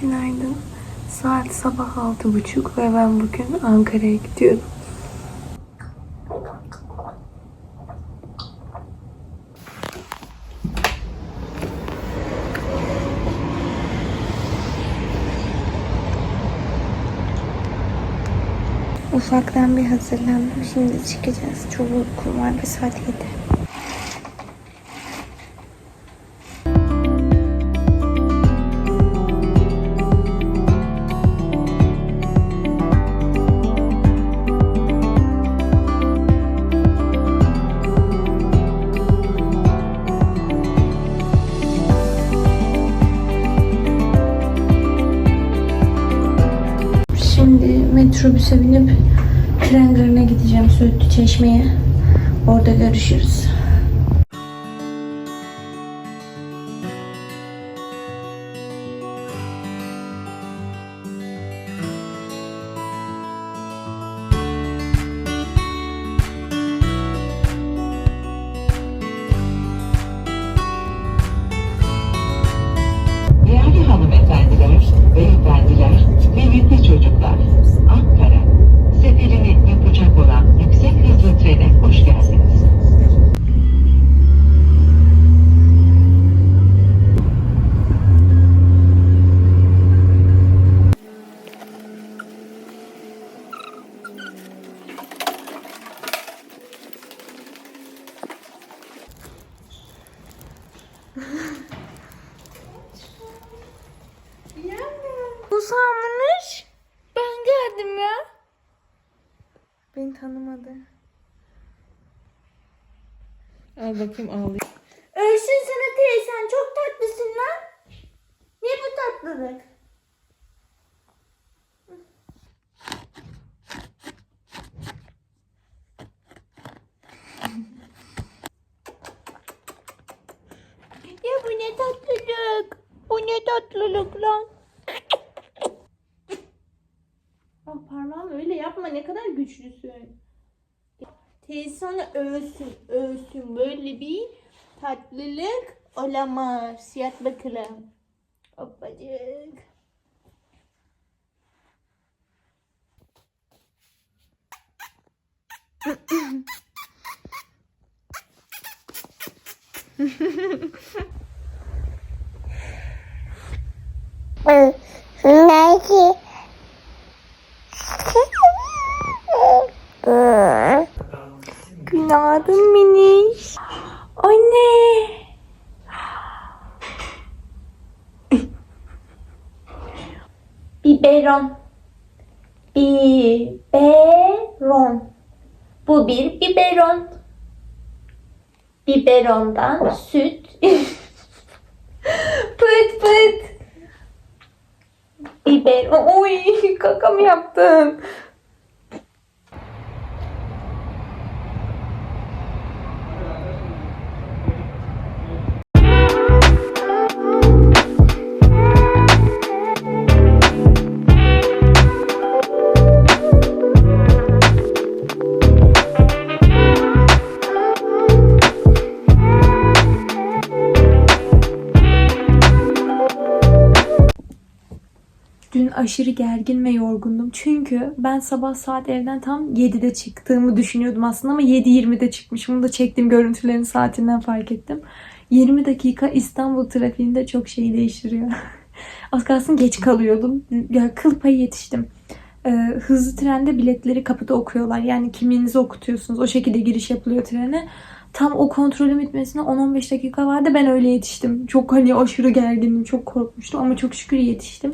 Günaydın. Saat sabah altı buçuk ve ben bugün Ankara'ya gidiyorum. Ufaktan bir hazırlandım. Şimdi çıkacağız. Çok uykum var ve saat 7. metrobüse binip tren garına gideceğim Söğütlü Çeşme'ye. Orada görüşürüz. Hanımefendiler, beyefendiler, kıymetli çocuklar, Ankara, seferini yapacak olan yüksek hızlı trene hoş geldiniz. Usanmış. Ben geldim ya. Tanımadı. Al bakayım ağlayayım. Ölsün sana teyzen çok tatlısın lan. Ne bu tatlılık? ya bu ne tatlılık? Bu ne tatlılık lan? Ah parmağım öyle yapma ne kadar güçlüsün. Sana ölsün, ölsün. Böyle bir tatlılık olamaz. Yat bakalım. Hoppacık. Belki. Günaydın miniş. Anne. Biberon. Biberon. Bu bir biberon. Biberondan süt. pıt pıt. Biberon. Oy kaka mı yaptın? Dün aşırı gergin ve yorgundum. Çünkü ben sabah saat evden tam 7'de çıktığımı düşünüyordum aslında ama 7.20'de çıkmışım. Bunu da çektiğim görüntülerin saatinden fark ettim. 20 dakika İstanbul trafiğinde çok şey değiştiriyor. Az kalsın geç kalıyordum. Ya kıl payı yetiştim. Ee, hızlı trende biletleri kapıda okuyorlar. Yani kimliğinizi okutuyorsunuz. O şekilde giriş yapılıyor trene. Tam o kontrolün bitmesine 10-15 dakika vardı. Ben öyle yetiştim. Çok hani aşırı gergindim. Çok korkmuştum ama çok şükür yetiştim.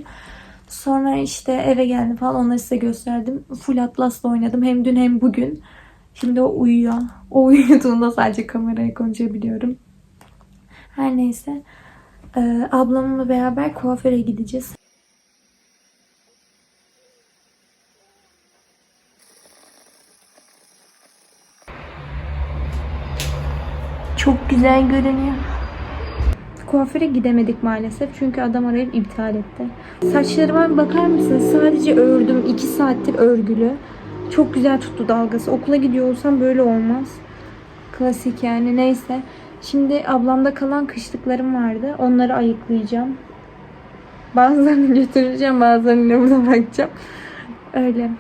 Sonra işte eve geldim falan onları size gösterdim. Full Atlas'la oynadım hem dün hem bugün. Şimdi o uyuyor. O uyuduğunda sadece kameraya konuşabiliyorum. Her neyse. Ee, ablamla beraber kuaföre gideceğiz. Çok güzel görünüyor. Kuaföre gidemedik maalesef çünkü adam arayıp iptal etti. Saçlarıma bakar mısınız? Sadece ördüm. 2 saattir örgülü. Çok güzel tuttu dalgası. Okula gidiyor olsam böyle olmaz. Klasik yani neyse. Şimdi ablamda kalan kışlıklarım vardı. Onları ayıklayacağım. Bazılarını götüreceğim, bazılarını da burada bırakacağım. Öyle.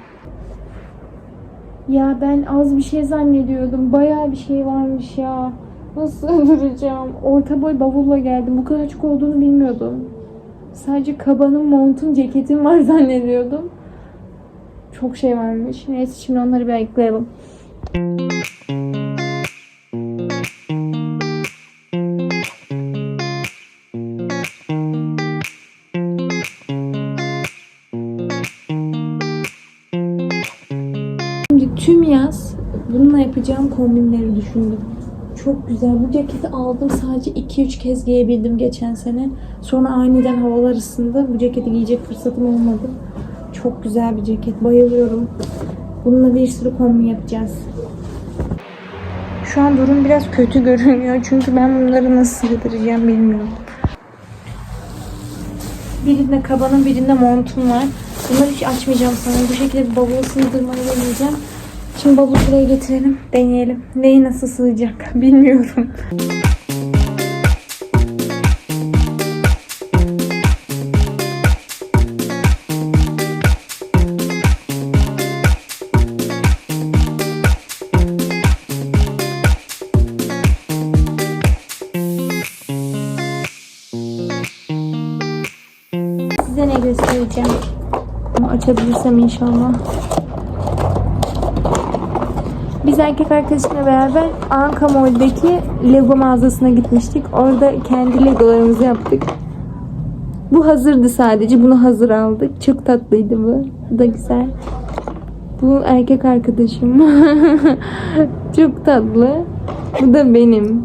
Ya ben az bir şey zannediyordum. Bayağı bir şey varmış ya. Nasıl sığdıracağım? Orta boy bavulla geldim. Bu kadar çok olduğunu bilmiyordum. Sadece kabanın, montun, ceketim var zannediyordum. Çok şey varmış. Neyse şimdi onları bir ayıklayalım. Şimdi tüm yaz bununla yapacağım kombinleri düşündüm. Çok güzel. Bu ceketi aldım. Sadece 2-3 kez giyebildim geçen sene. Sonra aniden havalar ısındı. Bu ceketi giyecek fırsatım olmadı. Çok güzel bir ceket. Bayılıyorum. Bununla bir sürü kombin yapacağız. Şu an durum biraz kötü görünüyor. Çünkü ben bunları nasıl sığdıracağım bilmiyorum. Birinde kabanın birinde montum var. Bunları hiç açmayacağım sanırım. Bu şekilde bir bavulu sığdırmayı deneyeceğim. Şimdi bavulu buraya getirelim. Deneyelim. Neyi nasıl sığacak bilmiyorum. Size ne göstereceğim? Açabilirsem inşallah. Biz erkek arkadaşımla beraber Anka Mall'deki Lego mağazasına gitmiştik. Orada kendi Legolarımızı yaptık. Bu hazırdı sadece. Bunu hazır aldık. Çok tatlıydı bu. Bu da güzel. Bu erkek arkadaşım. çok tatlı. Bu da benim.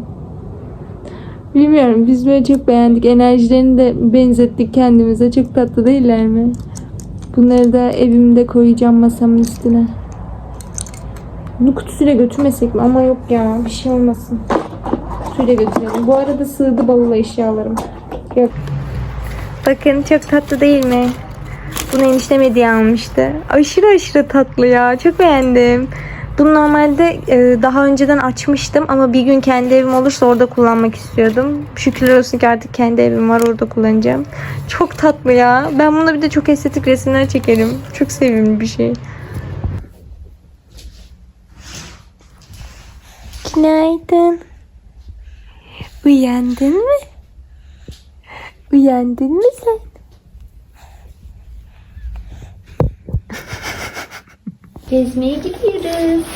Bilmiyorum biz böyle çok beğendik. Enerjilerini de benzettik kendimize. Çok tatlı değiller mi? Bunları da evimde koyacağım masamın üstüne. Bunu kutusuyla götürmesek mi? Ama yok ya bir şey olmasın. Kutusuyla götürelim. Bu arada sığdı bavula eşyalarım. Yok. Bakın çok tatlı değil mi? Bunu eniştem hediye almıştı. Aşırı aşırı tatlı ya. Çok beğendim. Bunu normalde e, daha önceden açmıştım ama bir gün kendi evim olursa orada kullanmak istiyordum. Şükürler olsun ki artık kendi evim var orada kullanacağım. Çok tatlı ya. Ben bununla bir de çok estetik resimler çekerim. Çok sevimli bir şey. Günaydın. Uyandın mı? Uyandın mı sen? Gezmeye gidiyoruz.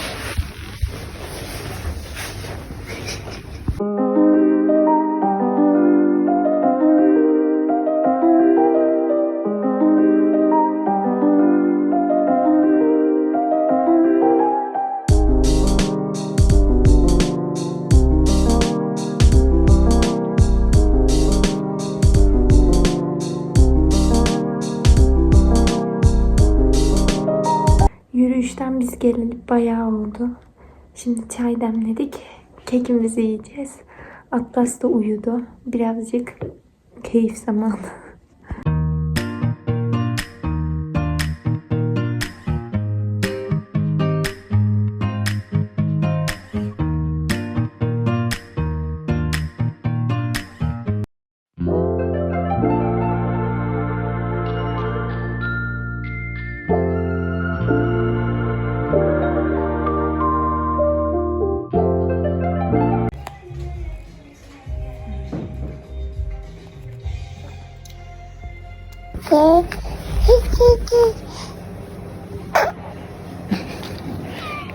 Biz geleli bayağı oldu. Şimdi çay demledik. Kekimizi yiyeceğiz. Atlas da uyudu. Birazcık keyif zamanı.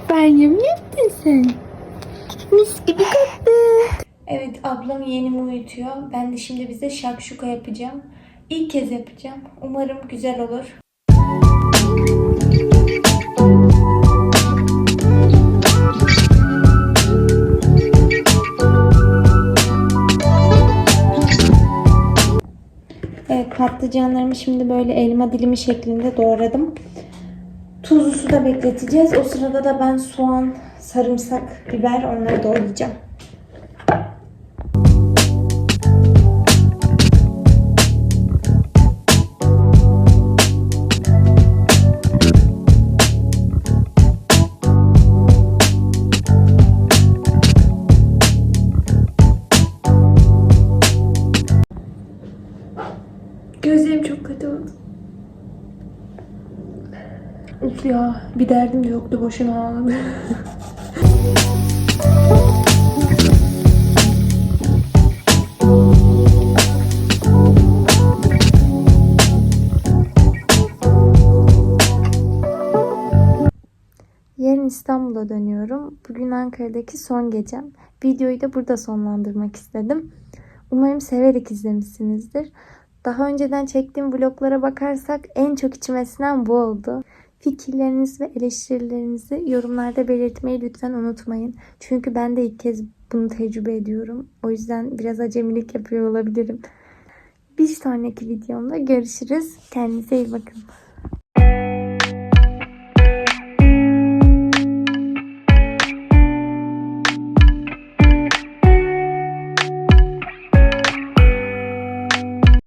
Banyo mu yaptın sen? Mis gibi koktu. Evet ablam yeğenimi uyutuyor. Ben de şimdi bize şakşuka yapacağım. İlk kez yapacağım. Umarım güzel olur. Patlıcanlarımı şimdi böyle elma dilimi şeklinde doğradım. Tuzlu suda bekleteceğiz. O sırada da ben soğan, sarımsak, biber onları doğrayacağım. Gözlerim çok kötü oldu. Uf ya bir derdim de yoktu boşuna ağladım. Yarın İstanbul'a dönüyorum. Bugün Ankara'daki son gecem. Videoyu da burada sonlandırmak istedim. Umarım severek izlemişsinizdir. Daha önceden çektiğim vloglara bakarsak en çok içime sinen bu oldu. Fikirleriniz ve eleştirilerinizi yorumlarda belirtmeyi lütfen unutmayın. Çünkü ben de ilk kez bunu tecrübe ediyorum. O yüzden biraz acemilik yapıyor olabilirim. Bir sonraki videomda görüşürüz. Kendinize iyi bakın.